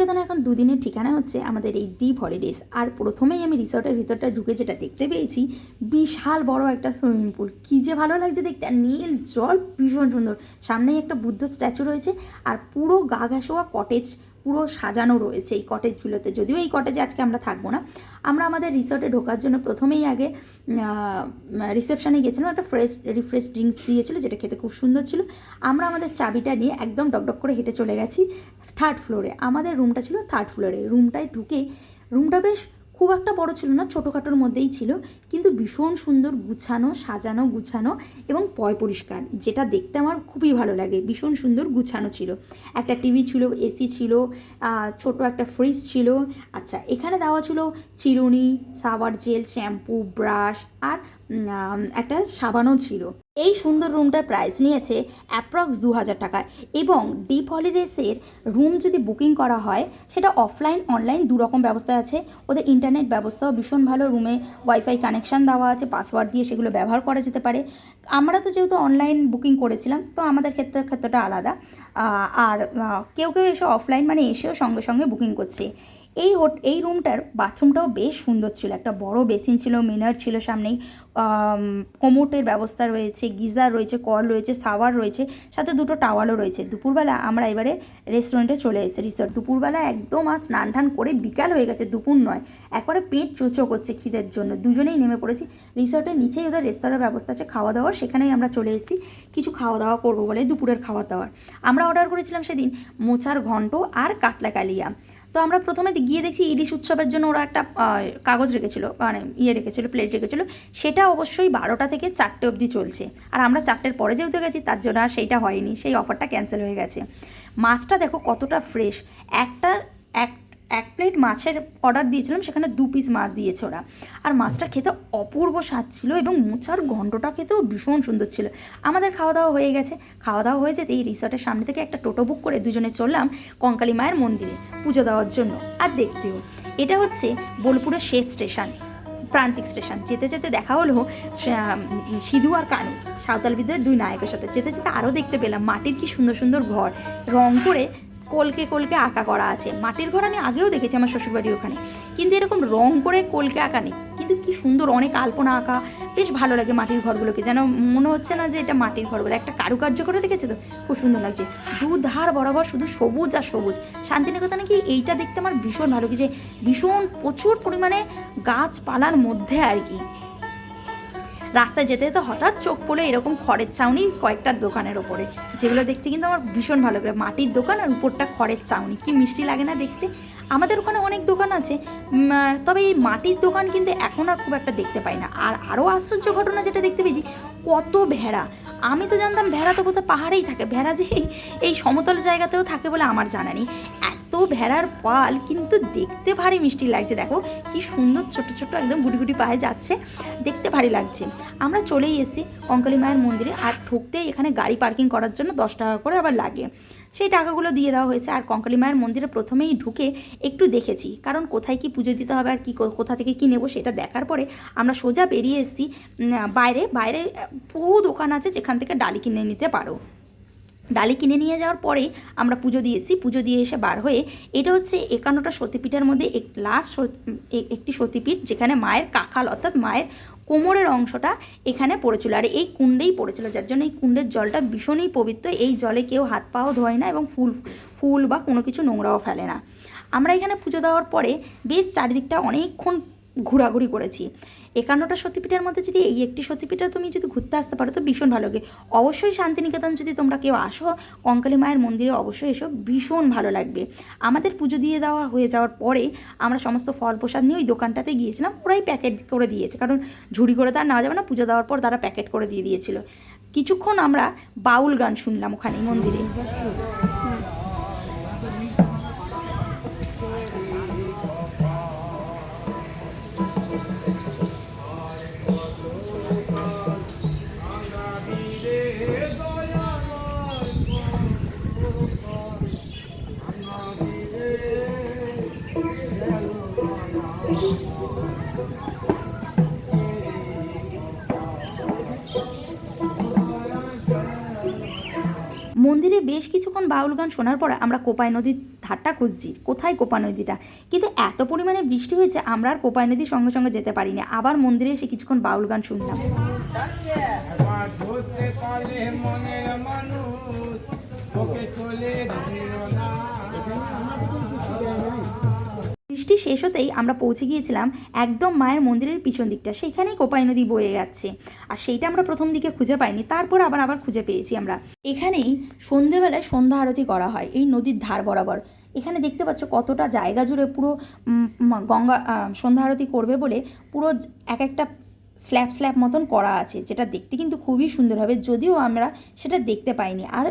শান্তিনিকেতনে এখন দুদিনের ঠিকানা হচ্ছে আমাদের এই দ্বীপ হলিডেজ আর প্রথমেই আমি রিসর্টের ভিতরটা ঢুকে যেটা দেখতে পেয়েছি, বিশাল বড় একটা সুইমিং পুল। কী যে ভালো লাগছে দেখতে, আর নীল জল ভীষণ সুন্দর। সামনেই একটা বুদ্ধ স্ট্যাচু রয়েছে, আর পুরো গা ঘাসোয়া কটেজ পুরো সাজানো রয়েছে এই কটেজগুলোতে যদিও এই কটেজে আজকে আমরা থাকব না। আমরা আমাদের রিসর্টে ঢোকার জন্য প্রথমেই আগে রিসেপশানে গিয়েছিলাম, একটা ফ্রেশ রিফ্রেশ ড্রিঙ্কস দিয়েছিল, যেটা খেতে খুব সুন্দর ছিল। আমরা আমাদের চাবিটা নিয়ে একদম ডকডক করে হেঁটে চলে গেছি থার্ড ফ্লোরে আমাদের রুমটা ছিল থার্ড ফ্লোরে রুমটায় ঢুকে রুমটা বেশ খুব একটা বড় ছিল না, ছোটোখাটোর মধ্যেই ছিল। কিন্তু ভীষণ সুন্দর গুছানো, সাজানো, গুছানো এবং পয় পরিষ্কার, যেটা দেখতে আমার খুবই ভালো লাগে। ভীষণ সুন্দর গুছানো ছিল। একটা টিভি ছিল, এসি ছিল ছোট একটা ফ্রিজ ছিল। আচ্ছা এখানে দেওয়া ছিল চিরুনি সাবার জেল, শ্যাম্পু, ব্রাশ আর একটা সাবানও ছিল। এই সুন্দর রুমটার প্রাইস নিয়েছে অ্যাপ্রক্স দু হাজার টাকা এবং ডিপ হলিডেসের রুম যদি বুকিং করা হয়, সেটা অফলাইন অনলাইন দু রকম ব্যবস্থা আছে। ওদের ইন্টারনেট ব্যবস্থাও ভীষণ ভালো রুমে ওয়াইফাই কানেকশান দেওয়া আছে পাসওয়ার্ড দিয়ে সেগুলো ব্যবহার করা যেতে পারে। আমরা তো যেহেতু অনলাইন বুকিং করেছিলাম, তো আমাদের ক্ষেত্রে, ক্ষেত্রটা আলাদা। আর কেউ কেউ এসে অফলাইন মানে এসেও সঙ্গে সঙ্গে বুকিং করছে। এই হোট, এই রুমটার বাথরুমটাও বেশ সুন্দর ছিল। একটা বড় বেসিন ছিল, মিনার ছিল সামনেই। কোমোটের ব্যবস্থা রয়েছে, গিজার রয়েছে, কল রয়েছে সাওয়ার রয়েছে, সাথে দুটো টাওয়ালও রয়েছে। দুপুরবেলা আমরা এবারে রেস্টুরেন্টে চলে এসেছি, রিসর্ট। দুপুরবেলা একদম আর স্নান টান করে বিকাল হয়ে গেছে, দুপুর নয়। একবারে পেট চোচো করছে খিদের জন্য। দুজনেই নেমে পড়েছি। রিসর্টের নিচেই ওদের রেস্তোরাঁর ব্যবস্থা আছে খাওয়া দাওয়ার সেখানেই আমরা চলে এসেছি। কিছু খাওয়া দাওয়া করব বলে দুপুরের খাওয়া দাওয়ার আমরা অর্ডার করেছিলাম সেদিন মোচার ঘন্ট আর কাতলা কালিয়া। তো আমরা প্রথমে গিয়ে দেখছি ইলিশ উৎসবের জন্য ওরা একটা কাগজ রেখেছিল মানে ইয়ে রেখেছিল প্লেট রেখেছিল। সেটা অবশ্যই বারোটা থেকে চারটে অবধি চলছে। আর আমরা চারটের পরে যেহেতু গেছি, তার জন্য আর সেইটা হয়নি। সেই অফারটা ক্যান্সেল হয়ে গেছে। মাছটা দেখো কতটা ফ্রেশ একটা, এক এক প্লেট মাছের অর্ডার দিয়েছিলাম, সেখানে দু পিস মাছ দিয়েছে ওরা। আর মাছটা খেতে অপূর্ব স্বাদ ছিল এবং মোচার ঘন্টটা খেতেও ভীষণ সুন্দর ছিল। আমাদের খাওয়া দাওয়া হয়ে গেছে। খাওয়া দাওয়া হয়ে যেতে এই রিসর্টের সামনে থেকে একটা টোটো বুক করে দুজনে চললাম কঙ্কালী মায়ের মন্দিরে পুজো দেওয়ার জন্য। আর দেখতেও, এটা হচ্ছে বোলপুরের শেষ স্টেশন প্রান্তিক স্টেশন যেতে যেতে দেখা হলো সিধু আর কানু, সাঁওতাল দুই নায়কের সাথে। যেতে যেতে আরও দেখতে পেলাম মাটির কি সুন্দর সুন্দর ঘর। রং করে কলকে কলকে আঁকা করা আছে। মাটির ঘর আমি আগেও দেখেছি আমার শ্বশুরবাড়ির ওখানে। কিন্তু এরকম রং করে কলকে আঁকা নেই। কিন্তু কি সুন্দর অনেক আলপনা আঁকা। বেশ ভালো লাগে মাটির ঘরগুলোকে। যেন মনে হচ্ছে না যে এটা মাটির ঘর বলে। একটা কারুকার্য করে দেখেছে তো? খুব সুন্দর লাগছে। দুধার বরাবর শুধু সবুজ আর সবুজ। শান্তিনিকেতনে কি এইটা দেখতে আমার ভীষণ ভালো লাগে যে ভীষণ প্রচুর পরিমাণে গাছপালার মধ্যে আর কি। রাস্তায় যেতে যেতে হঠাৎ চোখ পড়ে এরকম খড়ের ছাউনি কয়েকটা দোকানের ওপরে, যেগুলো দেখতে কিন্তু আমার ভীষণ ভালো লাগে। মাটির দোকান আর উপরটা খড়ের চাউনি কি মিষ্টি লাগে না দেখতে? আমাদের ওখানে অনেক দোকান আছে তবে এই মাটির দোকান কিন্তু এখন আর খুব একটা দেখতে পাই না। আর আরও আশ্চর্য ঘটনা যেটা দেখতে পেয়েছি, কত ভেড়া। আমি তো জানতাম ভেড়া তো কোথাও পাহাড়েই থাকে। ভেড়া যে এই এই সমতল জায়গাতেও থাকে বলে আমার জানা নেই। এত ভেড়ার পাল কিন্তু দেখতে ভারী মিষ্টি লাগছে। দেখো, কি সুন্দর ছোট ছোট একদম গুটি গুটি পায়ে যাচ্ছে। দেখতে ভারী লাগছে। আমরা চলেই এসেছি কঙ্কালী মায়ের মন্দিরে আর ঢুকতেই এখানে গাড়ি পার্কিং করার জন্য দশ টাকা করে আবার লাগে। সেই টাকাগুলো দিয়ে দেওয়া হয়েছে আর কঙ্কালী মায়ের মন্দিরে প্রথমেই ঢুকে একটু দেখেছি, কারণ কোথায় কি পুজো দিতে হবে আর কি কোথা থেকে কি নেব সেটা দেখার পরে আমরা সোজা বেরিয়ে এসেছি বাইরে বাইরে বহু দোকান আছে যেখান থেকে ডালি কিনে নিতে পারো। ডালি কিনে নিয়ে যাওয়ার পরে আমরা পুজো দিয়েছি পুজো দিয়ে এসে বার হয়ে এটা হচ্ছে একান্নটা সতীপীঠের মধ্যে এক লাস্ট একটি সতীপীঠ যেখানে মায়ের কাকাল অর্থাৎ মায়ের কোমরের অংশটা এখানে পড়েছিল আর এই কুণ্ডেই পড়েছিল, যার জন্য এই কুণ্ডের জলটা ভীষণই পবিত্র। এই জলে কেউ হাত পাও ধোয় না এবং ফুল ফুল বা কোনো কিছু নোংরাও ফেলে না। আমরা এখানে পুজো দেওয়ার পরে বেশ চারিদিকটা অনেকক্ষণ ঘোরাঘুরি করেছি। একান্নটা সতীপীঠের মধ্যে যদি এই একটি সতীপীঠে তুমি যদি ঘুরতে আসতে পারো, তো ভীষণ ভালো লাগে। অবশ্যই শান্তিনিকেতন যদি তোমরা কেউ আসো, কঙ্কালী মায়ের মন্দিরে অবশ্যই এসো, ভীষণ ভালো লাগবে। আমাদের পুজো দিয়ে দেওয়া হয়ে যাওয়ার পরে আমরা সমস্ত ফল প্রসাদ নিয়ে ওই দোকানটাতে গিয়েছিলাম, ওরাই প্যাকেট করে দিয়েছে। কারণ ঝুড়ি করে তো আর নেওয়া যাবে না, পুজো দেওয়ার পর তারা প্যাকেট করে দিয়ে দিয়েছিল। কিছুক্ষণ আমরা বাউল গান শুনলাম ওখানে মন্দিরে। মন্দিরে বেশ কিছুক্ষণ বাউল গান শোনার পর আমরা কোপাই নদীর ধারটা খুঁজছি। কোথায় কোপা নদীটা? কিন্তু এত পরিমাণে বৃষ্টি হয়েছে, আমরা আর কোপাই নদীর সঙ্গে সঙ্গে যেতে পারিনি। আবার মন্দিরে এসে কিছুক্ষণ বাউল গান শুনলাম। বৃষ্টি শেষ হতেই আমরা পৌঁছে গিয়েছিলাম একদম মায়ের মন্দিরের পিছন দিকটা। সেখানেই কোপাই নদী বয়ে যাচ্ছে। আর সেইটা আমরা প্রথম দিকে খুঁজে পাইনি, তারপর আবার আবার খুঁজে পেয়েছি আমরা। এখানেই সন্ধেবেলায় সন্ধ্যা আরতি করা হয়, এই নদীর ধার বরাবর। এখানে দেখতে পাচ্ছ কতটা জায়গা জুড়ে পুরো গঙ্গা সন্ধ্যা আরতি করবে বলে পুরো এক একটা স্ল্যাব স্ল্যাব মতন করা আছে, যেটা দেখতে কিন্তু খুবই সুন্দর হবে, যদিও আমরা সেটা দেখতে পাইনি। আর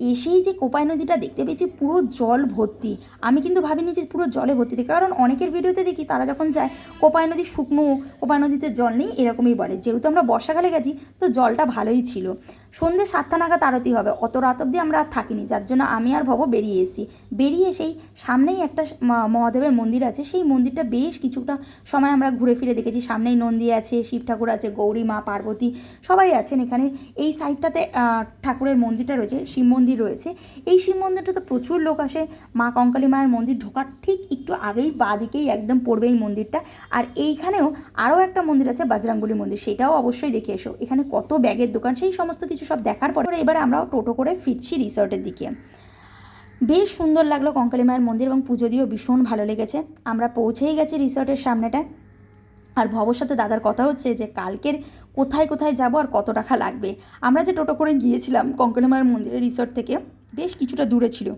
এসেই যে কোপাই নদীটা দেখতে পেয়েছি, পুরো জল ভর্তি। আমি কিন্তু ভাবিনি যে পুরো জলে ভর্তি দেখি কারণ অনেকের ভিডিওতে দেখি তারা যখন যায়, কোপাই নদী শুকনো, কোপাই নদীতে জল নেই, এরকমই বলে। যেহেতু আমরা বর্ষাকালে গেছি, তো জলটা ভালোই ছিল। সন্ধ্যে সাতটা নাগাদ আরতি হবে, অত রাত অব্দি আমরা আর থাকিনি, যার জন্য আমি আর ভব বেরিয়ে এসেছি। বেরিয়ে এসেই সামনেই একটা মহাদেবের মন্দির আছে, সেই মন্দিরটা বেশ কিছুটা সময় আমরা ঘুরে ফিরে দেখেছি। সামনেই নন্দী আছে, শিব ঠাকুর আছে, গৌরী, মা, পার্বতী সবাই আছেন এখানে। এই সাইডটাতে ঠাকুরের মন্দিরটা রয়েছে, শিব মন্দির রয়েছে। এই শিব মন্দিরটাতে প্রচুর লোক আসে। মা কঙ্কালী মায়ের মন্দির ঢোকার ঠিক একটু আগেই বাদিকেই একদম পড়বে এই মন্দিরটা। আর এইখানেও আরও একটা মন্দির আছে, বজরাঙ্গুলি মন্দির। সেটাও অবশ্যই দেখে এসো। এখানে কত ব্যাগের দোকান, সেই সমস্ত কিছু সব দেখার পরে এবার আমরাও টোটো করে ফিরছি রিসর্টের দিকে। বেশ সুন্দর লাগল কঙ্কালী মায়ের মন্দির এবং পুজো দিয়েও ভীষণ ভালো লেগেছে। আমরা পৌঁছেই গেছি রিসর্টের সামনেটায় আর ভবর সাথে দাদার কথা হচ্ছে যে কালকের কোথায় কোথায় যাব আর কত টাকা লাগবে। আমরা যে টোটো করে গিয়েছিলাম কঙ্কালী মায়ের মন্দিরের রিসর্ট থেকে, বেশ কিছুটা দূরে ছিল।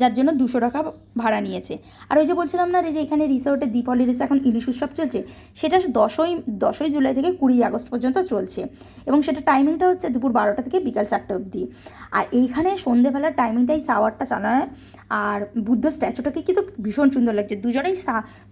যার জন্য দুশো টাকা ভাড়া নিয়েছে। আর ওই যে বলছিলাম না যে এখানে রিসোর্টে দ্বীপ হলিডেজ এখন ইলিশ উৎসব চলছে, সেটা দশই দশই জুলাই থেকে কুড়ি আগস্ট পর্যন্ত চলছে। এবং সেটা টাইমিংটা হচ্ছে দুপুর বারোটা থেকে বিকাল চারটে অবধি। আর এইখানে সন্ধেবেলার টাইমিংটাই সাওয়ারটা চালানো হয় আর বুদ্ধ স্ট্যাচুটাকে কিন্তু ভীষণ সুন্দর লাগছে। দুজনেই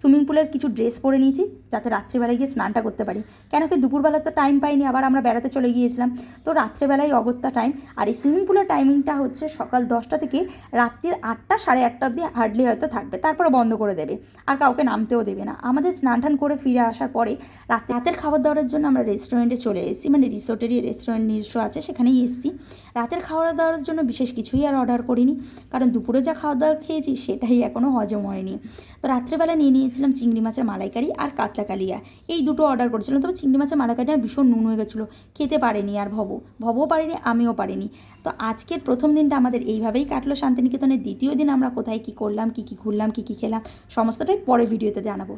সুইমিং পুলের কিছু ড্রেস পরে নিয়েছি, যাতে রাত্রিবেলায় গিয়ে স্নানটা করতে পারি। কেন কি দুপুরবেলা তো টাইম পাইনি, আবার আমরা বেড়াতে চলে গিয়েছিলাম। তো রাত্রেবেলায় অগত্যা টাইম আর এই সুইমিং পুলের টাইমিংটা হচ্ছে সকাল দশটা থেকে রাত্রির আটটা, সাড়ে আটটা অবধি হার্ডলি হয়তো থাকবে। তারপরে বন্ধ করে দেবে। আর কাউকে নামতেও দেবে না। আমাদের স্নান টান করে ফিরে আসার পরে রাতে রাতের খাবার দাওয়ার জন্য আমরা রেস্টুরেন্টে চলে এসেছি। মানে রিসোর্টেরই রেস্টুরেন্ট নিজস্ব আছে, সেখানেই এসেছি। রাতের খাওয়া দাওয়ার জন্য বিশেষ কিছুই আর অর্ডার করিনি। কারণ দুপুরে যা খাওয়া দাওয়া খেয়েছি, সেটাই এখনও হজম হয়নি। তো রাত্রেবেলা নিয়ে নিয়েছিলাম চিংড়ি মাছের মালাইকারি আর কাতলা কালিয়া এই দুটো অর্ডার করেছিলাম। তবে চিংড়ি মাছের মালাইকারিটা ভীষণ নুন হয়ে গেছিল। খেতে পারেনি আর ভব। ভবও পারেনি, আমিও পারিনি। তো আজকের প্রথম দিনটা আমাদের এইভাবেই কাটলো। শান্তিনিকেতনের দ্বিতীয় দিন আমরা কোথায় কি করলাম, কি কি ঘুরলাম, কি কি খেলাম, সমস্তটাই পরে ভিডিওতে জানাব।